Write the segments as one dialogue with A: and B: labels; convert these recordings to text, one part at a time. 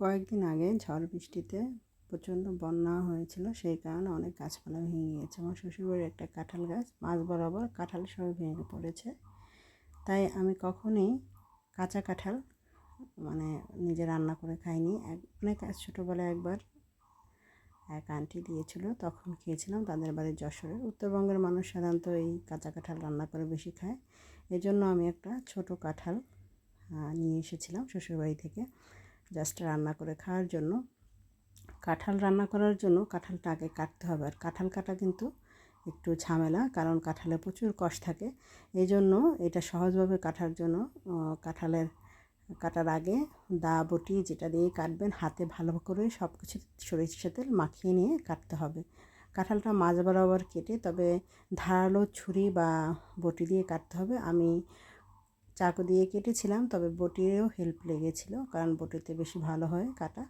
A: কয়েকদিন আগে ঝড় বৃষ্টিতে প্রচণ্ড বন্যা হয়েছিল, সেই কারণে অনেক গাছপালা ভেঙে গিয়েছে। আমার শ্বশুরবাড়ির একটা কাঁঠাল গাছ মাঝ বরাবর কাঁঠাল সব ভেঙে পড়েছে। তাই আমি কখনোই কাঁচা কাঁঠাল মানে নিজে রান্না করে খাইনি। অনেক ছোটোবেলায় একবার এক আন্টি দিয়েছিল, তখন খেয়েছিলাম তাদের বাড়ির যশোরে। উত্তরবঙ্গের মানুষ সাধারণত এই কাঁচা কাঁঠাল রান্না করে বেশি খায়। এজন্য আমি একটা ছোট কাঁঠাল নিয়ে এসেছিলাম শ্বশুরবাড়ি থেকে। জাস্ট রান্না করে খাওয়ার জন্য। কাঁঠাল রান্না করার জন্য কাঁঠালটা আগে কাটতে হবে। আর কাঁঠাল কাটা কিন্তু একটু ঝামেলা, কারণ কাঁঠালে প্রচুর কষ থাকে। এই জন্য এটা সহজভাবে কাটার জন্য কাঁঠালের কাটার আগে দা, বটি যেটা দিয়ে কাটবেন, হাতে ভালো করে সব কিছু সরিষা তেল মাখিয়ে নিয়ে কাটতে হবে। কাঁঠালটা মাঝ বরাবর কেটে তবে ধারালো ছুরি বা বটি দিয়ে কাটতে হবে। আমি চাকু দিয়ে কেটেছিলাম, তবে বটিরও হেল্প লেগেছিল, কারণ বটিতে বেশি ভালো হয় কাটা।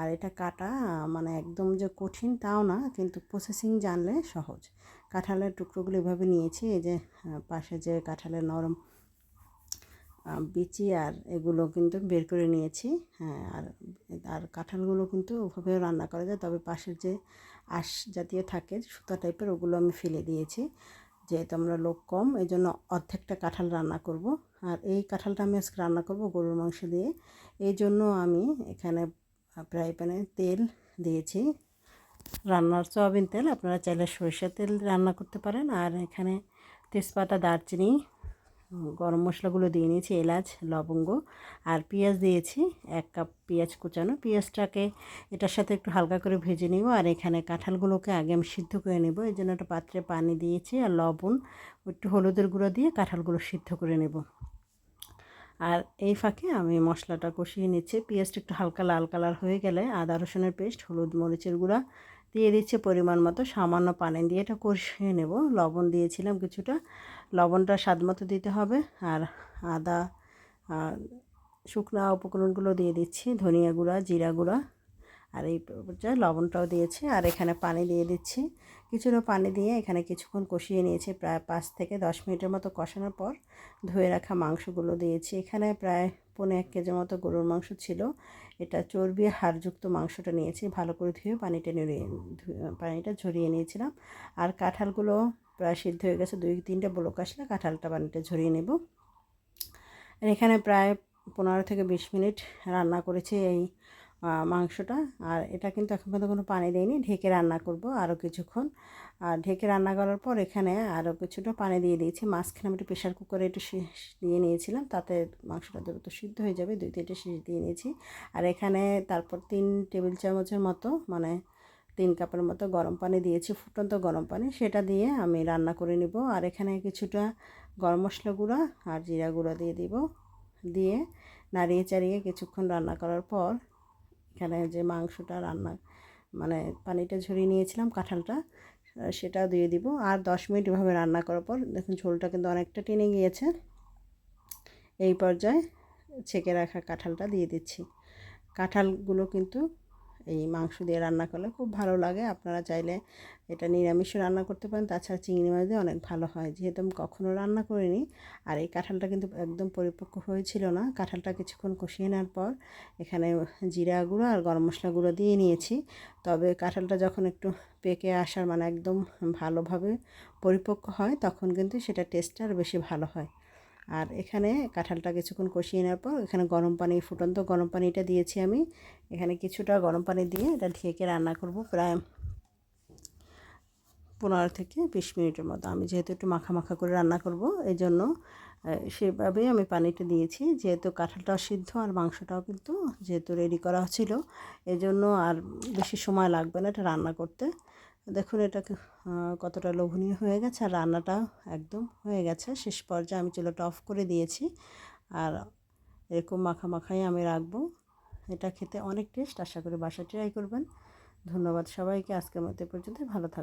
A: আর এটা কাটা মানে একদম যে কঠিন তাও না, কিন্তু প্রসেসিং জানলে সহজ। কাঁঠালের টুকরোগুলো এভাবে নিয়েছি, এই যে পাশে যে কাঁঠালের নরম বিচি আর এগুলো কিন্তু বের করে নিয়েছি হ্যাঁ আর আর কাঁঠালগুলো কিন্তু ওভাবেও রান্না করা যায়, তবে পাশের যে আঁশ জাতীয় থাকে সুতা টাইপের ওগুলো আমি ফেলে দিয়েছি। যেহেতু আমরা লোক কম এই জন্য অর্ধেকটা কাঁঠাল রান্না করব। আর এই কাঁঠালটা আমি আজকে রান্না করব গরুর মাংস দিয়ে। এই জন্য আমি এখানে ফ্রাই প্যানে তেল দিয়েছি। রান্নার সয়াবিন তেল, আপনারা চাইলে সরিষার তেল রান্না করতে পারেন। আর এখানে তেজপাতা, দারচিনি গরম মশলাগুলো দিয়ে নিয়েছি, এলাচ, লবঙ্গ আর পেঁয়াজ দিয়েছি, এক কাপ পেঁয়াজ কুচানো। পেঁয়াজটাকে এটার সাথে একটু হালকা করে ভেজে নিব আর এখানে কাঁঠালগুলোকে আগে আমি সিদ্ধ করে নেব। এই জন্য একটা পাত্রে পানি দিয়েছি আর লবণ, একটু হলুদের গুঁড়ো দিয়ে কাঁঠালগুলো সিদ্ধ করে নেব। আর এই ফাঁকে আমি মশলাটা কষিয়ে নিচ্ছি। পেঁয়াজটা একটু হালকা লাল কালার হয়ে গেলে আদা রসুনের পেস্ট, হলুদ মরিচের গুঁড়া দিয়ে দিচ্ছে পরিমাণ মতো, সামান্য পানি দিয়ে এটা কষিয়ে নেব। লবণ দিয়েছিলাম কিছুটা। লবণটা স্বাদ মতো দিতে হবে। আর আদা আর শুকনো উপকরণগুলো দিয়ে দিচ্ছি, ধনিয়া গুঁড়া, জিরা গুঁড়া। আর এই লবণটাও দিয়েছি আর এখানে পানি দিয়ে দিচ্ছি। কিছুটা পানি দিয়ে এখানে কিছুক্ষণ কষিয়ে নিয়েছি। প্রায় পাঁচ থেকে দশ মিনিটের মতো কষানোর পর ধুয়ে রাখা মাংসগুলো দিয়েছি। এখানে প্রায় পনে এক কেজির মতো গরুর মাংস ছিল। এটা চর্বি হাড়যুক্ত মাংসটা নিয়েছি। ভালো করে ধুয়ে পানিটা নিয়ে পানিটা ঝরিয়ে নিয়েছিলাম। আর কাঁঠালগুলো প্রায় সিদ্ধ হয়ে গেছে। দুই, তিনটে ব্লক আসলে কাঁঠালটা পানিটা ঝরিয়ে নেব। এখানে প্রায় পনেরো থেকে বিশ মিনিট রান্না করেছি এই মাংসটা। আর এটা কিন্তু এখন পর্যন্ত কোনো পানি দেয়নি ঢেকে রান্না করব আরও কিছুক্ষণ। আর ঢেকে রান্না করার পর এখানে আরও কিছুটা পানি দিয়ে দিয়েছি। মাঝখানে আমি একটু প্রেশার কুকারে একটু দিয়ে নিয়েছিলাম। তাতে মাংসটা দ্রুত সিদ্ধ হয়ে যাবে। দুই তিনটে শীষ দিয়ে নিয়েছি। আর এখানে তারপর তিন টেবিল চামচের মতো মানে তিন কাপের মতো গরম পানি দিয়েছি, ফুটন্ত গরম পানি। সেটা দিয়ে আমি রান্না করে নিব। আর এখানে কিছুটা গরম মশলা গুঁড়া আর জিরা গুঁড়া দিয়ে দিব। দিয়ে নাড়িয়ে চাড়িয়ে কিছুক্ষণ রান্না করার পর এখানে যে মাংসটা রান্না মানে পানিটা ঝরিয়ে নিয়েছিলাম কাঁঠালটা সেটাও দিয়ে দিব। আর দশ মিনিট এভাবে রান্না করার পর দেখুন ঝোলটা কিন্তু অনেকটা টেনে গিয়েছে। এই পর্যায়ে ছেঁকে রাখা কাঁঠালটা দিয়ে দিচ্ছি। কাঁঠালগুলো কিন্তু এই মাংস দিয়ে রান্না করলে খুব ভালো লাগে। আপনারা চাইলে এটা নিরামিষ রান্না করতে পারেন। তাছাড়া চিংড়ি মাছ দিয়ে অনেক ভালো হয়। যেহেতু আমি কখনও রান্না করিনি আর এই কাঁঠালটা কিন্তু একদম পরিপক্ক হয়েছিল না। কাঁঠালটা কিছুক্ষণ কষিয়ে নেওয়ার পর এখানে জিরা গুঁড়ো আর গরম মশলা গুঁড়ো দিয়ে নিয়েছি। তবে কাঁঠালটা যখন একটু পেকে আসার মানে একদম ভালোভাবে পরিপক্ক হয়, তখন কিন্তু সেটা টেস্টটা আর বেশি ভালো হয়। আর এখানে কাঁঠালটা কিছুক্ষণ কষিয়ে নেওয়ার পর এখানে গরম পানি, ফুটন্ত গরম পানিটা দিয়েছি আমি। এখানে কিছুটা গরম পানি দিয়ে এটা ঢেকে রান্না করব প্রায় পনেরো থেকে বিশ মিনিটের মতো। আমি যেহেতু একটু মাখা মাখা করে রান্না করব এই জন্য সেভাবেই আমি পানিটা দিয়েছি। যেহেতু কাঁঠালটাও সিদ্ধ আর মাংসটাও কিন্তু যেহেতু রেডি করা ছিল এই জন্য আর বেশি সময় লাগবে না এটা রান্না করতে। দেখুন, এটা কতটা লোভনীয় হয়ে গেছে আর রান্নাটাও একদম হয়ে গেছে। শেষ পর্যায়ে আমি চুলোটা অফ করে দিয়েছি আর এরকম মাখা মাখাই আমি রাখব। এটা খেতে অনেক টেস্ট। আশা করি বাসা ট্রাই করবেন। ধন্যবাদ সবাইকে। আজকের মধ্যে পর্যন্ত ভালো থাকবে